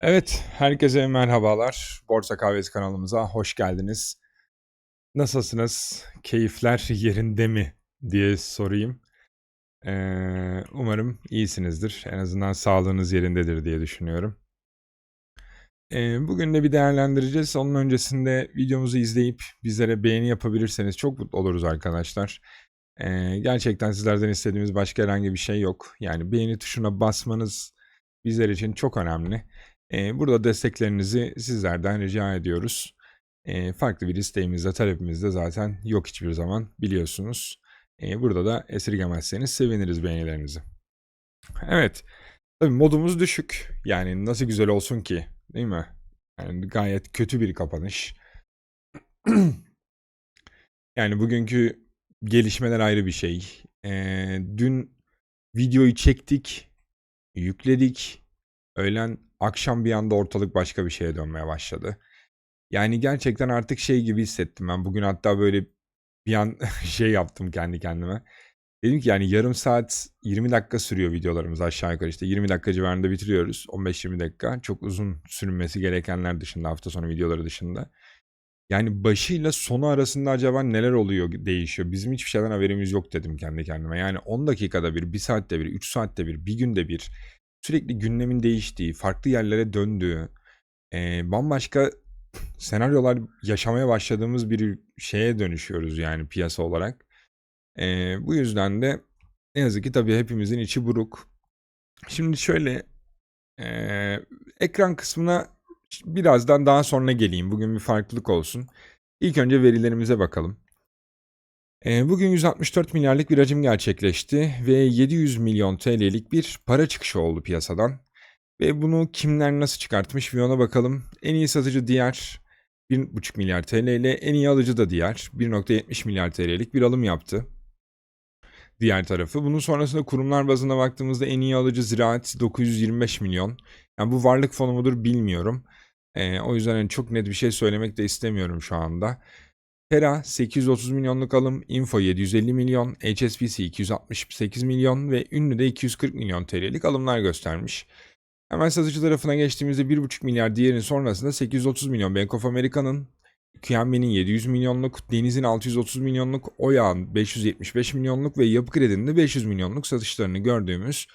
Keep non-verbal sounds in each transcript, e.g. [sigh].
Evet, herkese merhabalar. Borsa Kahvesi kanalımıza hoş geldiniz. Nasılsınız? Keyifler [laughs] yerinde mi diye sorayım. Ee, umarım iyisinizdir. En azından sağlığınız yerindedir diye düşünüyorum. Ee, bugün de bir değerlendireceğiz. Onun öncesinde videomuzu izleyip bizlere beğeni yapabilirseniz çok mutlu oluruz arkadaşlar. Ee, gerçekten sizlerden istediğimiz başka herhangi bir şey yok. Yani beğeni tuşuna basmanız bizler için çok önemli. Burada desteklerinizi sizlerden rica ediyoruz. Farklı bir isteğimizde, talebimizde zaten yok hiçbir zaman biliyorsunuz. Burada da esirgemezseniz seviniriz beğenilerinizi. Evet, tabii modumuz düşük. Yani nasıl güzel olsun ki, değil mi? Yani gayet kötü bir kapanış. [clears throat] yani bugünkü gelişmeler ayrı bir şey. Ee, dün videoyu çektik, yükledik. Öğlen akşam bir anda ortalık başka bir şeye dönmeye başladı. Yani gerçekten artık şey gibi hissettim ben. Bugün hatta böyle bir an [laughs] şey yaptım kendi kendime. Dedim ki yani yarım saat 20 dakika sürüyor videolarımız aşağı yukarı işte 20 dakika civarında bitiriyoruz. 15-20 dakika. Çok uzun sürünmesi gerekenler dışında hafta sonu videoları dışında. Yani başıyla sonu arasında acaba neler oluyor değişiyor. Bizim hiçbir şeyden haberimiz yok dedim kendi kendime. Yani 10 dakikada bir, 1 saatte bir, 3 saatte bir, bir günde bir sürekli gündemin değiştiği, farklı yerlere döndüğü, e, bambaşka senaryolar yaşamaya başladığımız bir şeye dönüşüyoruz yani piyasa olarak. E, bu yüzden de ne yazık ki tabii hepimizin içi buruk. Şimdi şöyle e, ekran kısmına birazdan daha sonra geleyim. Bugün bir farklılık olsun. İlk önce verilerimize bakalım. E, bugün 164 milyarlık bir hacim gerçekleşti ve 700 milyon TL'lik bir para çıkışı oldu piyasadan. Ve bunu kimler nasıl çıkartmış bir ona bakalım. En iyi satıcı diğer 1,5 milyar TL ile en iyi alıcı da diğer 1,70 milyar TL'lik bir alım yaptı. Diğer tarafı. Bunun sonrasında kurumlar bazında baktığımızda en iyi alıcı ziraat 925 milyon. Yani bu varlık fonu mudur bilmiyorum. Ee, o yüzden yani çok net bir şey söylemek de istemiyorum şu anda. Pera 830 milyonluk alım, Info 750 milyon, HSBC 268 milyon ve Ünlü de 240 milyon TL'lik alımlar göstermiş. Hemen satıcı tarafına geçtiğimizde 1,5 milyar diğerinin sonrasında 830 milyon Bank of America'nın, QNB'nin 700 milyonluk, Deniz'in 630 milyonluk, Oya'nın 575 milyonluk ve Yapı Kredi'nin de 500 milyonluk satışlarını gördüğümüz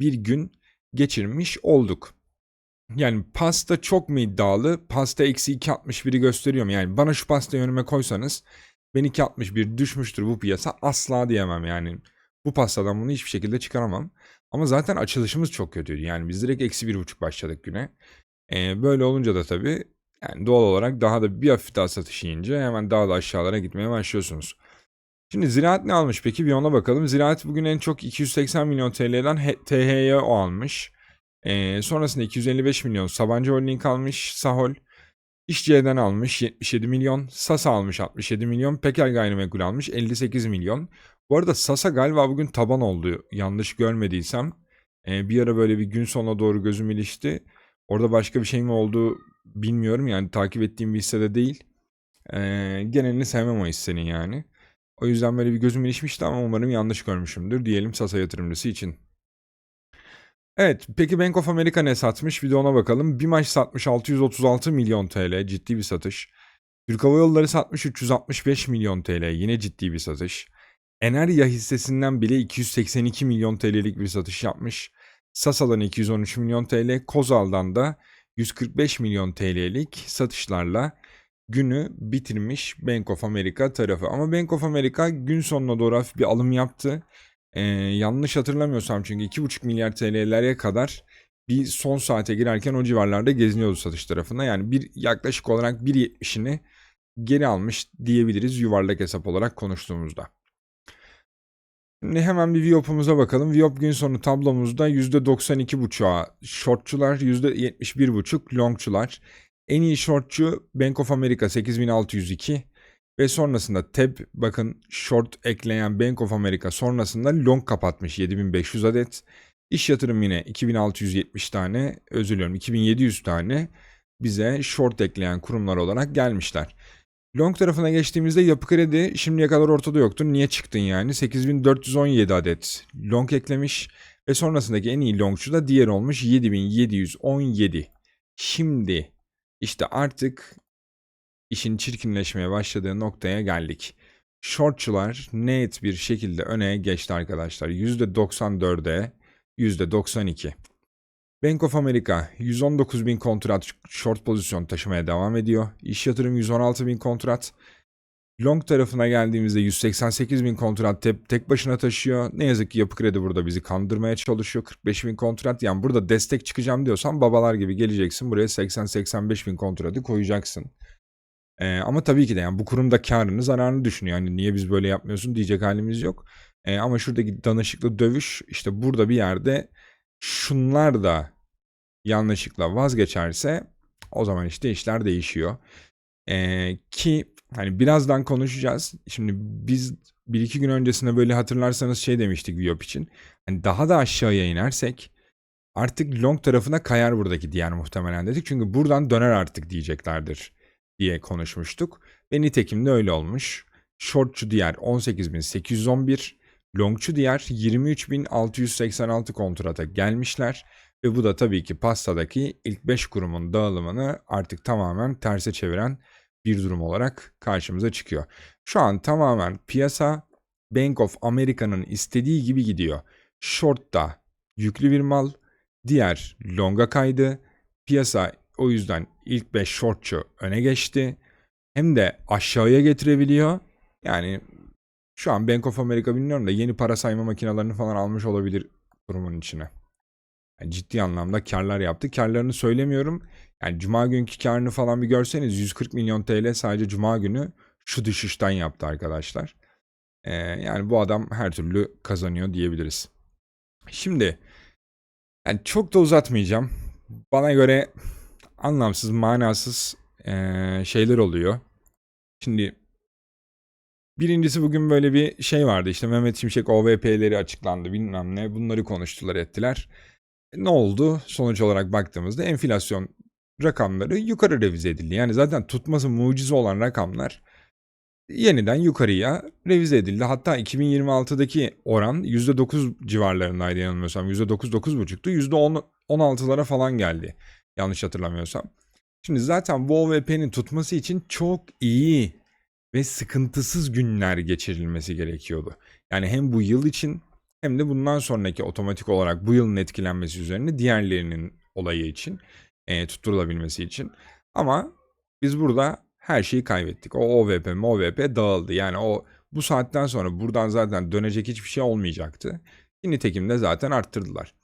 bir gün geçirmiş olduk. Yani pasta çok mu iddialı? Pasta eksi 2.61'i gösteriyor mu? Yani bana şu pastayı önüme koysanız ben 2.61 düşmüştür bu piyasa asla diyemem yani. Bu pastadan bunu hiçbir şekilde çıkaramam. Ama zaten açılışımız çok kötüydü. Yani biz direkt eksi 1.5 başladık güne. Ee, böyle olunca da tabii yani doğal olarak daha da bir hafif daha satış yiyince hemen daha da aşağılara gitmeye başlıyorsunuz. Şimdi Ziraat ne almış peki bir ona bakalım. Ziraat bugün en çok 280 milyon TL'den TH'ye o almış. Ee, sonrasında 255 milyon Sabancı Holding almış. Sahol. İşçi'den almış 77 milyon. Sasa almış 67 milyon. Peker Gayrimenkul almış 58 milyon. Bu arada Sasa galiba bugün taban oldu. Yanlış görmediysem. Ee, bir ara böyle bir gün sonuna doğru gözüm ilişti. Orada başka bir şey mi oldu bilmiyorum. Yani takip ettiğim bir hissede değil. Ee, genelini sevmem o hissenin yani. O yüzden böyle bir gözüm ilişmişti ama umarım yanlış görmüşümdür diyelim Sasa yatırımcısı için. Evet, peki Bank of America ne satmış? Bir de ona bakalım. Bir maç satmış 636 milyon TL, ciddi bir satış. Türk Hava Yolları satmış 365 milyon TL, yine ciddi bir satış. Enerya hissesinden bile 282 milyon TL'lik bir satış yapmış. Sasa'dan 213 milyon TL, Kozal'dan da 145 milyon TL'lik satışlarla günü bitirmiş Bank of America tarafı. Ama Bank of America gün sonuna doğru hafif bir alım yaptı. Ee, yanlış hatırlamıyorsam çünkü 2,5 milyar TL'lere kadar bir son saate girerken o civarlarda geziniyordu satış tarafında. Yani bir yaklaşık olarak 1.70'ini geri almış diyebiliriz yuvarlak hesap olarak konuştuğumuzda. Şimdi hemen bir Viop'umuza bakalım. Viop gün sonu tablomuzda %92.5'a shortçular, %71.5 longçular. En iyi shortçu Bank of America 8602. Ve sonrasında TEB bakın short ekleyen Bank of America sonrasında long kapatmış 7500 adet. İş yatırım yine 2670 tane özür diliyorum 2700 tane bize short ekleyen kurumlar olarak gelmişler. Long tarafına geçtiğimizde yapı kredi şimdiye kadar ortada yoktu. Niye çıktın yani? 8417 adet long eklemiş ve sonrasındaki en iyi longçu da diğer olmuş 7717. Şimdi işte artık işin çirkinleşmeye başladığı noktaya geldik. Shortçular net bir şekilde öne geçti arkadaşlar. %94'e %92. Bank of America 119 bin kontrat short pozisyon taşımaya devam ediyor. İş yatırım 116 bin kontrat. Long tarafına geldiğimizde 188 bin kontrat tek, tek başına taşıyor. Ne yazık ki Yapı Kredi burada bizi kandırmaya çalışıyor. 45 bin kontrat. Yani burada destek çıkacağım diyorsan babalar gibi geleceksin. Buraya 80-85 bin kontratı koyacaksın. Ee, ama tabii ki de yani bu kurumda karını zararını düşünüyor. Yani niye biz böyle yapmıyorsun diyecek halimiz yok. Ee, ama şuradaki danışıklı dövüş işte burada bir yerde şunlar da yanlışlıkla vazgeçerse o zaman işte işler değişiyor. Ee, ki hani birazdan konuşacağız. Şimdi biz bir iki gün öncesinde böyle hatırlarsanız şey demiştik Viyop için. Hani daha da aşağıya inersek artık long tarafına kayar buradaki diğer muhtemelen dedik. Çünkü buradan döner artık diyeceklerdir diye konuşmuştuk. Ve nitekim de öyle olmuş. Shortçu diğer 18.811, longçu diğer 23.686 kontrata gelmişler. Ve bu da tabii ki pastadaki ilk 5 kurumun dağılımını artık tamamen terse çeviren bir durum olarak karşımıza çıkıyor. Şu an tamamen piyasa Bank of America'nın istediği gibi gidiyor. Short'ta yüklü bir mal, diğer longa kaydı. Piyasa o yüzden ilk 5 shortçu öne geçti. Hem de aşağıya getirebiliyor. Yani şu an Bank of America bilmiyorum da yeni para sayma makinelerini falan almış olabilir kurumun içine. Yani ciddi anlamda karlar yaptı. Karlarını söylemiyorum. Yani cuma günkü karını falan bir görseniz 140 milyon TL sadece cuma günü şu düşüşten yaptı arkadaşlar. Ee, yani bu adam her türlü kazanıyor diyebiliriz. Şimdi yani çok da uzatmayacağım. Bana göre anlamsız, manasız ee, şeyler oluyor. Şimdi birincisi bugün böyle bir şey vardı. İşte Mehmet Şimşek OVP'leri açıklandı bilmem ne. Bunları konuştular ettiler. Ne oldu? Sonuç olarak baktığımızda enflasyon rakamları yukarı revize edildi. Yani zaten tutması mucize olan rakamlar yeniden yukarıya revize edildi. Hatta 2026'daki oran %9 civarlarındaydı yanılmıyorsam. %9-9,5'tu. %16'lara falan geldi. Yanlış hatırlamıyorsam. Şimdi zaten OVP'nin tutması için çok iyi ve sıkıntısız günler geçirilmesi gerekiyordu. Yani hem bu yıl için hem de bundan sonraki otomatik olarak bu yılın etkilenmesi üzerine diğerlerinin olayı için e, tutturulabilmesi için. Ama biz burada her şeyi kaybettik. O OVP, MOVP dağıldı. Yani o bu saatten sonra buradan zaten dönecek hiçbir şey olmayacaktı. Nitekim de zaten arttırdılar.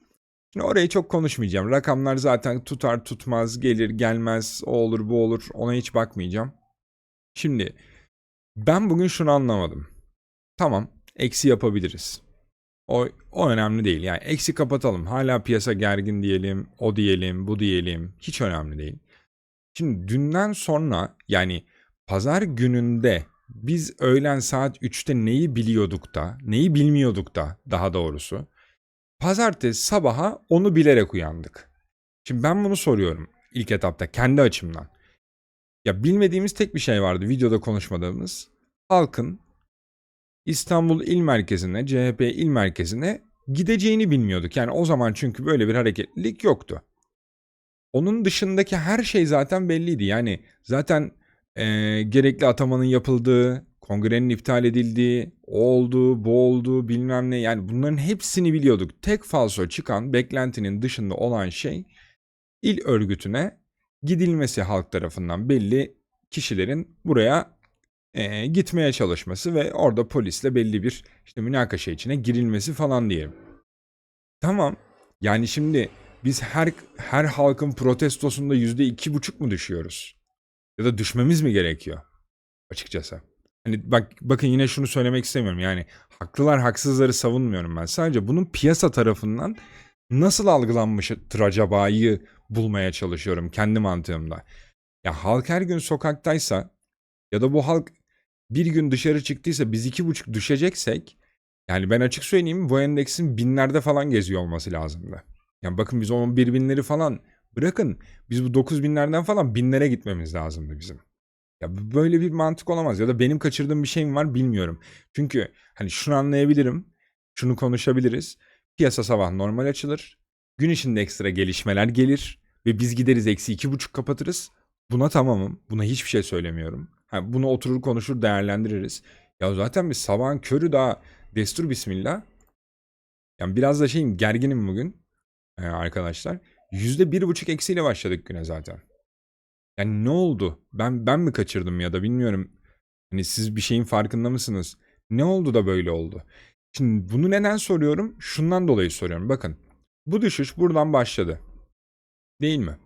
Şimdi orayı çok konuşmayacağım. Rakamlar zaten tutar tutmaz, gelir gelmez, o olur bu olur ona hiç bakmayacağım. Şimdi ben bugün şunu anlamadım. Tamam eksi yapabiliriz. O, o önemli değil. Yani eksi kapatalım. Hala piyasa gergin diyelim, o diyelim, bu diyelim. Hiç önemli değil. Şimdi dünden sonra yani pazar gününde biz öğlen saat 3'te neyi biliyorduk da, neyi bilmiyorduk da daha doğrusu. Pazartesi sabaha onu bilerek uyandık. Şimdi ben bunu soruyorum ilk etapta kendi açımdan. Ya bilmediğimiz tek bir şey vardı videoda konuşmadığımız. Halkın İstanbul il merkezine, CHP il merkezine gideceğini bilmiyorduk. Yani o zaman çünkü böyle bir hareketlilik yoktu. Onun dışındaki her şey zaten belliydi. Yani zaten e, gerekli atamanın yapıldığı, kongrenin iptal edildiği, o oldu, bu oldu, bilmem ne. Yani bunların hepsini biliyorduk. Tek falso çıkan beklentinin dışında olan şey il örgütüne gidilmesi halk tarafından belli kişilerin buraya e, gitmeye çalışması ve orada polisle belli bir işte münakaşa içine girilmesi falan diyelim. Tamam. Yani şimdi biz her her halkın protestosunda yüzde iki buçuk mu düşüyoruz? Ya da düşmemiz mi gerekiyor? Açıkçası. Hani bak bakın yine şunu söylemek istemiyorum. Yani haklılar haksızları savunmuyorum ben. Sadece bunun piyasa tarafından nasıl algılanmıştır acaba'yı bulmaya çalışıyorum kendi mantığımda. Ya halk her gün sokaktaysa ya da bu halk bir gün dışarı çıktıysa biz iki buçuk düşeceksek yani ben açık söyleyeyim bu endeksin binlerde falan geziyor olması lazımdı. Yani bakın biz 11 binleri falan bırakın biz bu 9 binlerden falan binlere gitmemiz lazımdı bizim. Ya böyle bir mantık olamaz ya da benim kaçırdığım bir şey mi var bilmiyorum. Çünkü hani şunu anlayabilirim, şunu konuşabiliriz. Piyasa sabah normal açılır. Gün içinde ekstra gelişmeler gelir. ve biz gideriz eksi iki buçuk kapatırız. Buna tamamım. Buna hiçbir şey söylemiyorum. Ha, bunu oturur konuşur değerlendiririz. Ya zaten biz sabahın körü daha destur bismillah. Yani biraz da şeyim gerginim bugün ee, arkadaşlar. Yüzde bir buçuk eksiyle başladık güne zaten. Yani ne oldu? Ben ben mi kaçırdım ya da bilmiyorum. Hani siz bir şeyin farkında mısınız? Ne oldu da böyle oldu? Şimdi bunu neden soruyorum? Şundan dolayı soruyorum. Bakın bu düşüş buradan başladı. Değil mi?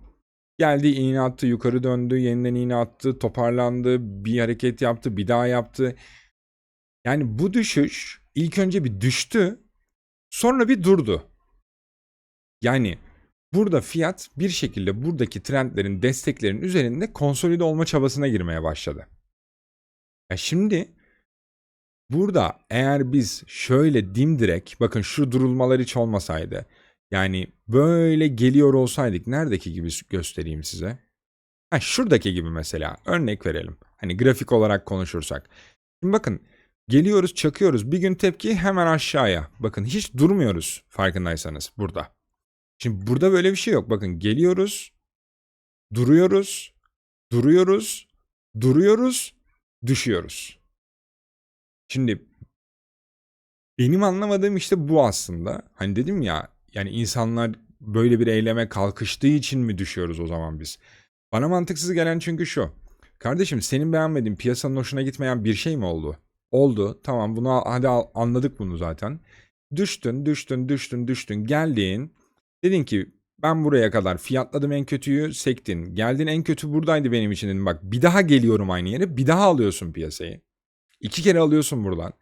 Geldi iğne attı, yukarı döndü, yeniden iğne attı, toparlandı, bir hareket yaptı, bir daha yaptı. Yani bu düşüş ilk önce bir düştü, sonra bir durdu. Yani burada fiyat bir şekilde buradaki trendlerin, desteklerin üzerinde konsolide olma çabasına girmeye başladı. Ya şimdi burada eğer biz şöyle dimdirek, bakın şu durulmalar hiç olmasaydı, yani böyle geliyor olsaydık neredeki gibi göstereyim size. Ha şuradaki gibi mesela örnek verelim. Hani grafik olarak konuşursak. Şimdi bakın geliyoruz çakıyoruz bir gün tepki hemen aşağıya. Bakın hiç durmuyoruz farkındaysanız burada. Şimdi burada böyle bir şey yok. Bakın geliyoruz, duruyoruz, duruyoruz, duruyoruz, düşüyoruz. Şimdi benim anlamadığım işte bu aslında. Hani dedim ya yani insanlar böyle bir eyleme kalkıştığı için mi düşüyoruz o zaman biz? Bana mantıksız gelen çünkü şu. Kardeşim senin beğenmediğin piyasanın hoşuna gitmeyen bir şey mi oldu? Oldu. Tamam bunu hadi anladık bunu zaten. Düştün, düştün, düştün, düştün. Geldin. Dedin ki ben buraya kadar fiyatladım en kötüyü sektin. Geldin en kötü buradaydı benim için dedim. Bak bir daha geliyorum aynı yere bir daha alıyorsun piyasayı. İki kere alıyorsun buradan.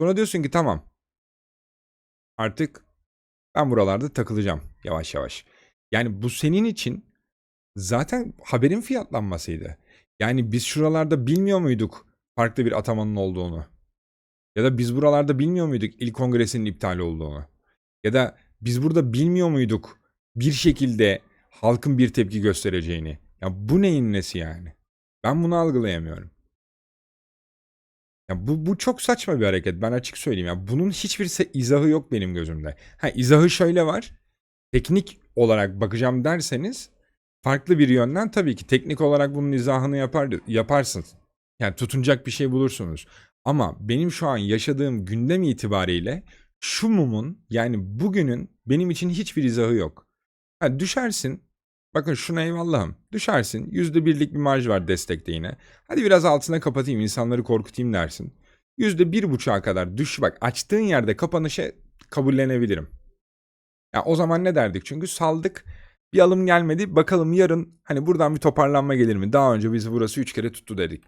Sonra diyorsun ki tamam. Artık ben buralarda takılacağım yavaş yavaş. Yani bu senin için zaten haberin fiyatlanmasıydı. Yani biz şuralarda bilmiyor muyduk farklı bir atamanın olduğunu? Ya da biz buralarda bilmiyor muyduk ilk kongresinin iptal olduğunu? Ya da biz burada bilmiyor muyduk bir şekilde halkın bir tepki göstereceğini? Ya bu neyin nesi yani? Ben bunu algılayamıyorum. Ya bu, bu çok saçma bir hareket. Ben açık söyleyeyim. Ya bunun hiçbir izahı yok benim gözümde. Ha izahı şöyle var. Teknik olarak bakacağım derseniz farklı bir yönden tabii ki teknik olarak bunun izahını yapar, yaparsınız. Yani tutunacak bir şey bulursunuz. Ama benim şu an yaşadığım gündem itibariyle şu mumun yani bugünün benim için hiçbir izahı yok. Ha, düşersin. Bakın şuna eyvallahım. Düşersin. Yüzde birlik bir marj var destekte yine. Hadi biraz altına kapatayım insanları korkutayım dersin. Yüzde bir buçuğa kadar düş bak açtığın yerde kapanışı kabullenebilirim. Ya o zaman ne derdik? Çünkü saldık bir alım gelmedi. Bakalım yarın hani buradan bir toparlanma gelir mi? Daha önce biz burası üç kere tuttu dedik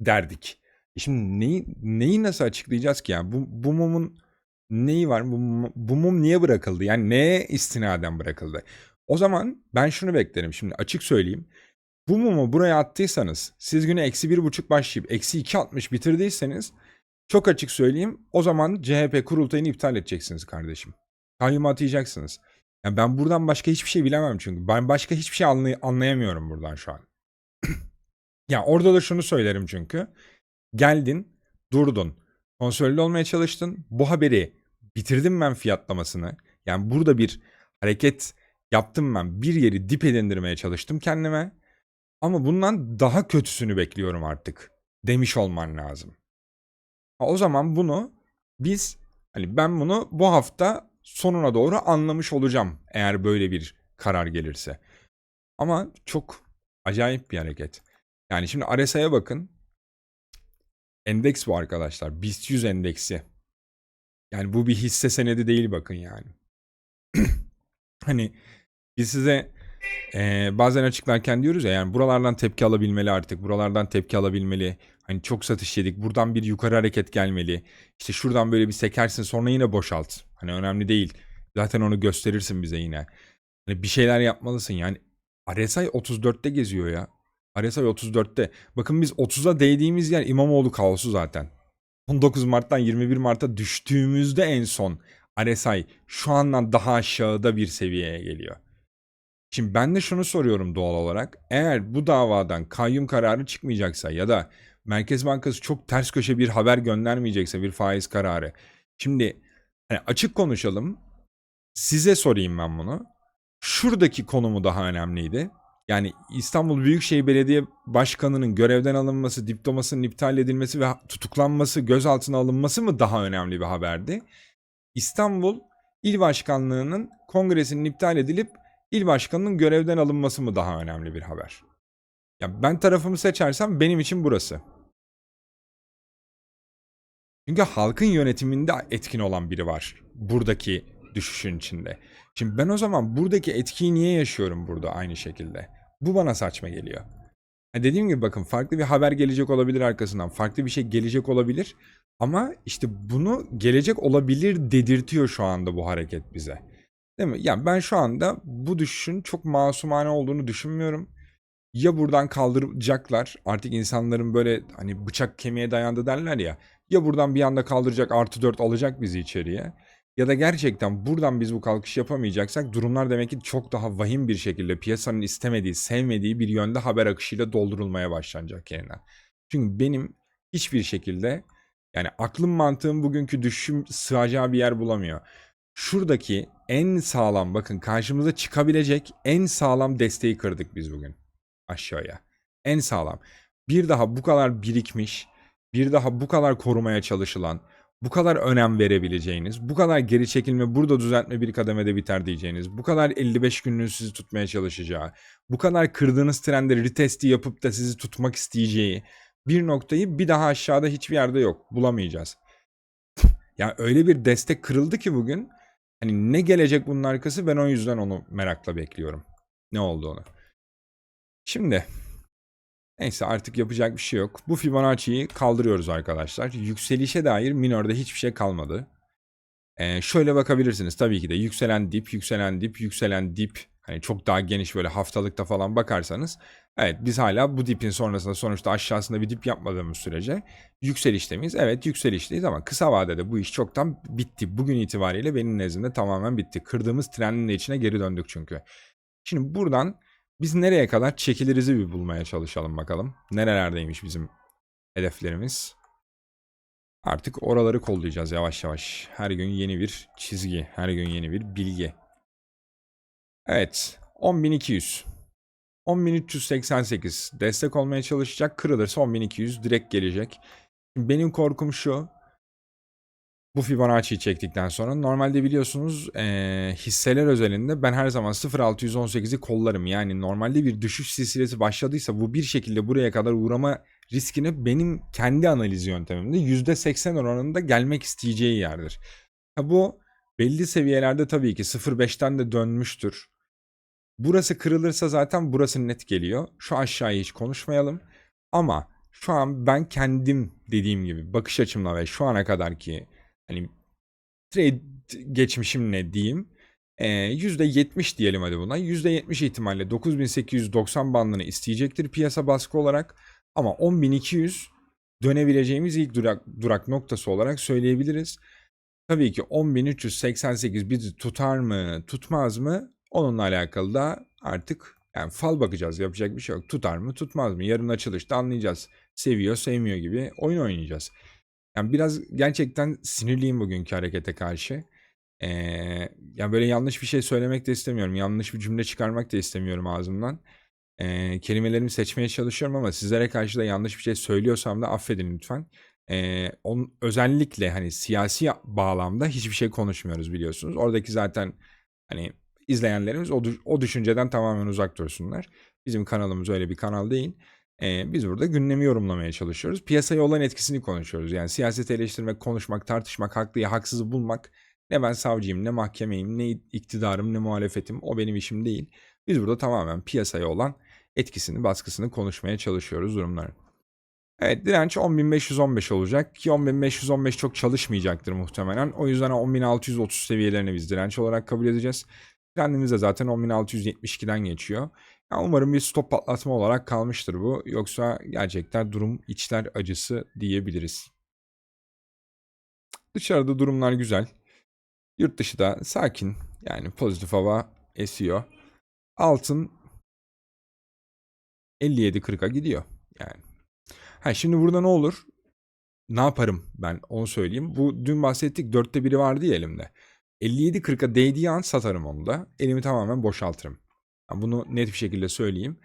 derdik. E şimdi neyi, neyi nasıl açıklayacağız ki yani? Bu, bu mumun neyi var? Bu, bu mum niye bırakıldı? Yani neye istinaden bırakıldı? O zaman ben şunu beklerim. Şimdi açık söyleyeyim. Bu mumu buraya attıysanız siz güne eksi bir buçuk başlayıp eksi iki altmış bitirdiyseniz çok açık söyleyeyim o zaman CHP kurultayını iptal edeceksiniz kardeşim. Kayyumu atayacaksınız. Yani ben buradan başka hiçbir şey bilemem çünkü. Ben başka hiçbir şey anlay- anlayamıyorum buradan şu an. [clears throat] ya orada da şunu söylerim çünkü. Geldin, durdun. Konsolide olmaya çalıştın. Bu haberi bitirdim ben fiyatlamasını. Yani burada bir hareket yaptım ben. Bir yeri dip edindirmeye çalıştım kendime. Ama bundan daha kötüsünü bekliyorum artık. Demiş olman lazım. O zaman bunu biz hani ben bunu bu hafta sonuna doğru anlamış olacağım eğer böyle bir karar gelirse. Ama çok acayip bir hareket. Yani şimdi RSI'ye bakın. Endeks bu arkadaşlar. BIST 100 endeksi. Yani bu bir hisse senedi değil bakın yani. [clears throat] hani biz size e, bazen açıklarken diyoruz ya yani buralardan tepki alabilmeli artık. Buralardan tepki alabilmeli. Hani çok satış yedik. Buradan bir yukarı hareket gelmeli. İşte şuradan böyle bir sekersin sonra yine boşalt. Hani önemli değil. Zaten onu gösterirsin bize yine. Hani bir şeyler yapmalısın yani. RSI 34'te geziyor ya. RSI 34'te. Bakın biz 30'a değdiğimiz yer İmamoğlu kaosu zaten. 19 Mart'tan 21 Mart'a düştüğümüzde en son RSI şu andan daha aşağıda bir seviyeye geliyor. Şimdi ben de şunu soruyorum doğal olarak. Eğer bu davadan kayyum kararı çıkmayacaksa ya da Merkez Bankası çok ters köşe bir haber göndermeyecekse bir faiz kararı. Şimdi hani açık konuşalım. Size sorayım ben bunu. şuradaki konumu daha önemliydi. Yani İstanbul Büyükşehir Belediye Başkanı'nın görevden alınması, diplomasının iptal edilmesi ve tutuklanması, gözaltına alınması mı daha önemli bir haberdi? İstanbul İl Başkanlığı'nın kongresinin iptal edilip il başkanının görevden alınması mı daha önemli bir haber? Ya ben tarafımı seçersem benim için burası. Çünkü halkın yönetiminde etkin olan biri var buradaki düşüşün içinde. Şimdi ben o zaman buradaki etkiyi niye yaşıyorum burada aynı şekilde? Bu bana saçma geliyor. Ha dediğim gibi bakın farklı bir haber gelecek olabilir arkasından. Farklı bir şey gelecek olabilir. Ama işte bunu gelecek olabilir dedirtiyor şu anda bu hareket bize. Değil mi? Yani ben şu anda bu düşüşün çok masumane olduğunu düşünmüyorum. Ya buradan kaldıracaklar artık insanların böyle hani bıçak kemiğe dayandı derler ya. Ya buradan bir anda kaldıracak artı 4 alacak bizi içeriye. Ya da gerçekten buradan biz bu kalkış yapamayacaksak durumlar demek ki çok daha vahim bir şekilde piyasanın istemediği, sevmediği bir yönde haber akışıyla doldurulmaya başlanacak yeniden. Çünkü benim hiçbir şekilde yani aklım mantığım bugünkü düşüşüm sığacağı bir yer bulamıyor. Şuradaki en sağlam bakın karşımıza çıkabilecek en sağlam desteği kırdık biz bugün aşağıya. En sağlam. Bir daha bu kadar birikmiş, bir daha bu kadar korumaya çalışılan, bu kadar önem verebileceğiniz, bu kadar geri çekilme, burada düzeltme bir kademede biter diyeceğiniz, bu kadar 55 günlüğün sizi tutmaya çalışacağı, bu kadar kırdığınız trendleri retesti yapıp da sizi tutmak isteyeceği bir noktayı bir daha aşağıda hiçbir yerde yok. Bulamayacağız. ya öyle bir destek kırıldı ki bugün. Hani ne gelecek bunun arkası ben o yüzden onu merakla bekliyorum. Ne olduğunu. Şimdi neyse artık yapacak bir şey yok. Bu Fibonacci'yi kaldırıyoruz arkadaşlar. Yükselişe dair minörde hiçbir şey kalmadı. Ee, şöyle bakabilirsiniz tabii ki de yükselen dip, yükselen dip, yükselen dip. Hani çok daha geniş böyle haftalıkta falan bakarsanız. Evet biz hala bu dipin sonrasında sonuçta aşağısında bir dip yapmadığımız sürece yükseliş miyiz? Evet yükselişteyiz ama kısa vadede bu iş çoktan bitti. Bugün itibariyle benim nezdimde tamamen bitti. Kırdığımız trendin de içine geri döndük çünkü. Şimdi buradan biz nereye kadar çekilirizi bir bulmaya çalışalım bakalım. Nerelerdeymiş bizim hedeflerimiz. Artık oraları kollayacağız yavaş yavaş. Her gün yeni bir çizgi, her gün yeni bir bilgi. Evet, 10.200. 10.388 destek olmaya çalışacak. Kırılırsa 10.200 direkt gelecek. Benim korkum şu. Bu Fibonacci'yi çektikten sonra normalde biliyorsunuz e, hisseler özelinde ben her zaman 0.618'i kollarım. Yani normalde bir düşüş silsilesi başladıysa bu bir şekilde buraya kadar uğrama riskini benim kendi analiz yöntemimde %80 oranında gelmek isteyeceği yerdir. Ha, bu belli seviyelerde tabii ki 0.5'ten de dönmüştür. Burası kırılırsa zaten burası net geliyor. Şu aşağıyı hiç konuşmayalım. Ama şu an ben kendim dediğim gibi bakış açımla ve şu ana kadar ki hani trade geçmişim ne diyeyim. E, %70 diyelim hadi buna. %70 ihtimalle 9890 bandını isteyecektir piyasa baskı olarak. Ama 10200 dönebileceğimiz ilk durak, durak noktası olarak söyleyebiliriz. Tabii ki 10.388 bizi tutar mı tutmaz mı onunla alakalı da artık yani fal bakacağız yapacak bir şey yok. Tutar mı tutmaz mı yarın açılışta anlayacağız. Seviyor sevmiyor gibi oyun oynayacağız. Yani biraz gerçekten sinirliyim bugünkü harekete karşı. Ee, yani böyle yanlış bir şey söylemek de istemiyorum. Yanlış bir cümle çıkarmak da istemiyorum ağzımdan. Ee, kelimelerimi seçmeye çalışıyorum ama sizlere karşı da yanlış bir şey söylüyorsam da affedin lütfen. Ee, on, özellikle hani siyasi bağlamda hiçbir şey konuşmuyoruz biliyorsunuz. Oradaki zaten hani izleyenlerimiz o, o düşünceden tamamen uzak dursunlar. Bizim kanalımız öyle bir kanal değil. Ee, biz burada gündemi yorumlamaya çalışıyoruz. Piyasaya olan etkisini konuşuyoruz. Yani siyaset eleştirmek, konuşmak, tartışmak, haklıyı haksızı bulmak. Ne ben savcıyım, ne mahkemeyim, ne iktidarım, ne muhalefetim. O benim işim değil. Biz burada tamamen piyasaya olan etkisini, baskısını konuşmaya çalışıyoruz durumların. Evet direnç 10.515 olacak ki 10.515 çok çalışmayacaktır muhtemelen. O yüzden 10.630 seviyelerini biz direnç olarak kabul edeceğiz. Trendimiz zaten 10.672'den geçiyor. Yani umarım bir stop patlatma olarak kalmıştır bu. Yoksa gerçekten durum içler acısı diyebiliriz. Dışarıda durumlar güzel. Yurt dışı da sakin. Yani pozitif hava esiyor. Altın 57-40'a gidiyor. Yani. Ha şimdi burada ne olur? Ne yaparım ben onu söyleyeyim. Bu dün bahsettik dörtte biri vardı ya elimde. 57.40'a değdiği an satarım onu da. Elimi tamamen boşaltırım. Yani bunu net bir şekilde söyleyeyim.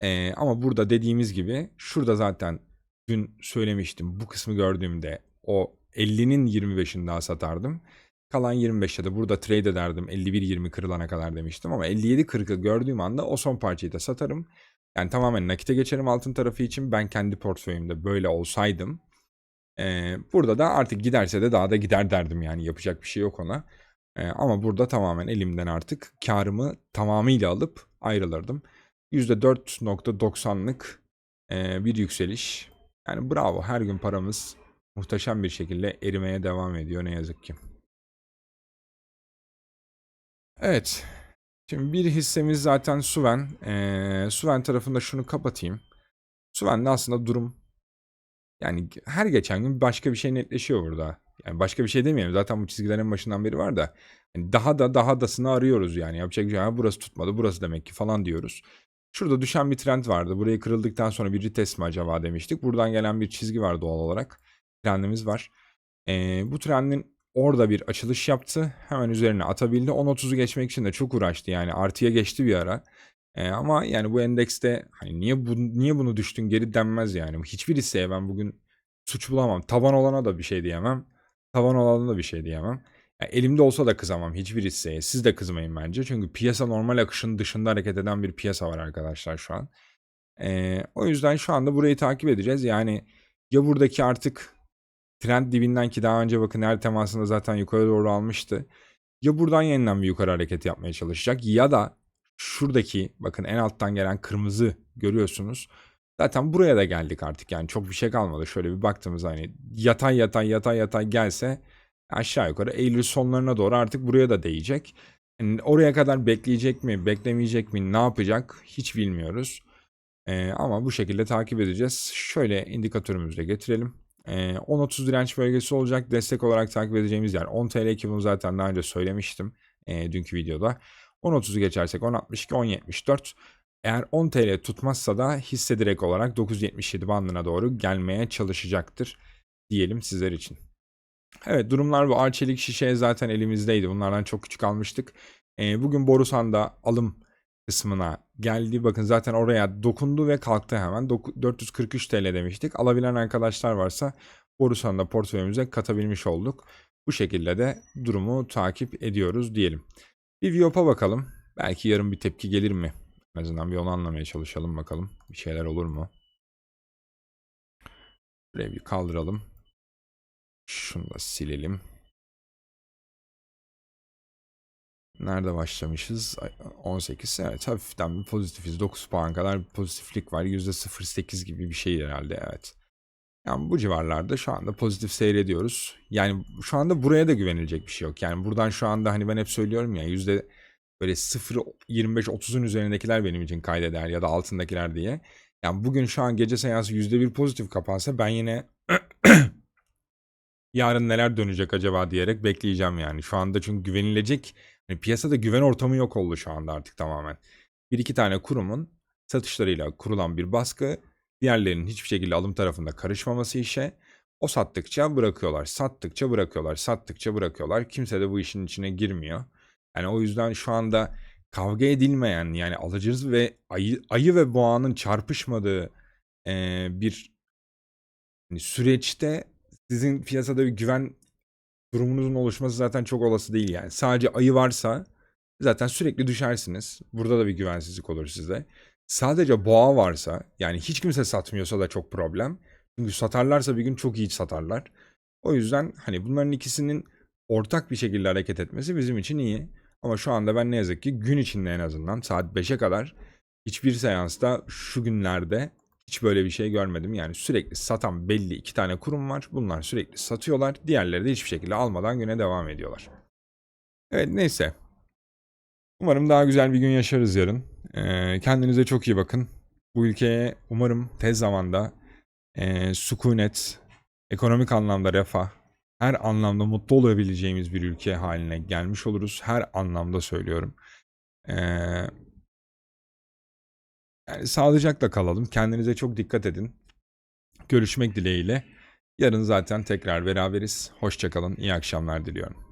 Ee, ama burada dediğimiz gibi şurada zaten dün söylemiştim. Bu kısmı gördüğümde o 50'nin 25'ini daha satardım. Kalan 25'te de burada trade ederdim. 51-20 kırılana kadar demiştim ama 57-40'ı gördüğüm anda o son parçayı da satarım. Yani tamamen nakite geçerim altın tarafı için. Ben kendi portföyümde böyle olsaydım. Ee, burada da artık giderse de daha da gider derdim yani yapacak bir şey yok ona. Ee, ama burada tamamen elimden artık karımı tamamıyla alıp ayrılırdım. %4.90'lık e, bir yükseliş. Yani bravo her gün paramız muhteşem bir şekilde erimeye devam ediyor ne yazık ki. Evet. Şimdi bir hissemiz zaten Suven. Ee, Suven tarafında şunu kapatayım. Suven'de aslında durum yani her geçen gün başka bir şey netleşiyor burada. Yani başka bir şey demeyelim. Zaten bu çizgilerin başından beri var da. Yani daha da daha dasını arıyoruz yani. Yapacak bir şey. Ha, burası tutmadı. Burası demek ki falan diyoruz. Şurada düşen bir trend vardı. Burayı kırıldıktan sonra bir retest mi acaba demiştik. Buradan gelen bir çizgi var doğal olarak. Trendimiz var. Ee, bu trendin orada bir açılış yaptı. Hemen üzerine atabildi. 10.30'u geçmek için de çok uğraştı yani. Artıya geçti bir ara. Ee, ama yani bu endekste hani niye bu niye bunu düştün geri denmez yani. Hiçbir hisseye ben bugün suç bulamam. Taban olana da bir şey diyemem. Taban olana da bir şey diyemem. Yani elimde olsa da kızamam hiçbir hisseye. Siz de kızmayın bence. Çünkü piyasa normal akışın dışında hareket eden bir piyasa var arkadaşlar şu an. Ee, o yüzden şu anda burayı takip edeceğiz. Yani ya buradaki artık trend dibinden ki daha önce bakın her temasında zaten yukarı doğru almıştı. Ya buradan yeniden bir yukarı hareket yapmaya çalışacak ya da şuradaki bakın en alttan gelen kırmızı görüyorsunuz. Zaten buraya da geldik artık yani çok bir şey kalmadı. Şöyle bir baktığımız hani yatay yatay yatay yatay gelse aşağı yukarı Eylül sonlarına doğru artık buraya da değecek. Yani oraya kadar bekleyecek mi, beklemeyecek mi, ne yapacak hiç bilmiyoruz. Ee, ama bu şekilde takip edeceğiz. Şöyle indikatörümüzü de getirelim. Ee, 10.30 direnç bölgesi olacak. Destek olarak takip edeceğimiz yer 10 TL ki bunu zaten daha önce söylemiştim e, dünkü videoda. 10.30'u geçersek 10.62, 10.74. Eğer 10 TL tutmazsa da hisse direkt olarak 9.77 bandına doğru gelmeye çalışacaktır diyelim sizler için. Evet durumlar bu. Arçelik şişe zaten elimizdeydi. Bunlardan çok küçük almıştık. E, bugün Borusan'da alım kısmına geldi. Bakın zaten oraya dokundu ve kalktı hemen. 443 TL demiştik. Alabilen arkadaşlar varsa Borusan'da portföyümüze katabilmiş olduk. Bu şekilde de durumu takip ediyoruz diyelim. Bir Viyop'a bakalım. Belki yarın bir tepki gelir mi? En azından bir onu anlamaya çalışalım bakalım. Bir şeyler olur mu? Şurayı bir kaldıralım. Şunu da silelim. Nerede başlamışız? 18. Evet hafiften bir pozitifiz. 9 puan kadar bir pozitiflik var. %0.8 gibi bir şey herhalde evet. Yani bu civarlarda şu anda pozitif seyrediyoruz. Yani şu anda buraya da güvenilecek bir şey yok. Yani buradan şu anda hani ben hep söylüyorum ya yüzde böyle 0.25-30'un üzerindekiler benim için kaydeder ya da altındakiler diye. Yani bugün şu an gece seansı %1 pozitif kapansa ben yine [clears throat] yarın neler dönecek acaba diyerek bekleyeceğim yani. Şu anda çünkü güvenilecek yani piyasada güven ortamı yok oldu şu anda artık tamamen. Bir iki tane kurumun satışlarıyla kurulan bir baskı diğerlerinin hiçbir şekilde alım tarafında karışmaması işe o sattıkça bırakıyorlar, sattıkça bırakıyorlar, sattıkça bırakıyorlar. Kimse de bu işin içine girmiyor. Yani o yüzden şu anda kavga edilmeyen yani alıcınız ve ayı, ayı ve boğanın çarpışmadığı e, bir hani süreçte sizin piyasada bir güven durumunuzun oluşması zaten çok olası değil yani. Sadece ayı varsa zaten sürekli düşersiniz. Burada da bir güvensizlik olur sizde. Sadece boğa varsa yani hiç kimse satmıyorsa da çok problem. Çünkü satarlarsa bir gün çok iyi satarlar. O yüzden hani bunların ikisinin ortak bir şekilde hareket etmesi bizim için iyi. Ama şu anda ben ne yazık ki gün içinde en azından saat 5'e kadar hiçbir seansta şu günlerde hiç böyle bir şey görmedim. Yani sürekli satan belli iki tane kurum var. Bunlar sürekli satıyorlar. Diğerleri de hiçbir şekilde almadan güne devam ediyorlar. Evet neyse. Umarım daha güzel bir gün yaşarız yarın. Ee, kendinize çok iyi bakın. Bu ülkeye umarım tez zamanda e, sükunet, ekonomik anlamda refah, her anlamda mutlu olabileceğimiz bir ülke haline gelmiş oluruz. Her anlamda söylüyorum. Ee, yani sağlıcakla kalalım. Kendinize çok dikkat edin. Görüşmek dileğiyle. Yarın zaten tekrar beraberiz. Hoşçakalın. İyi akşamlar diliyorum.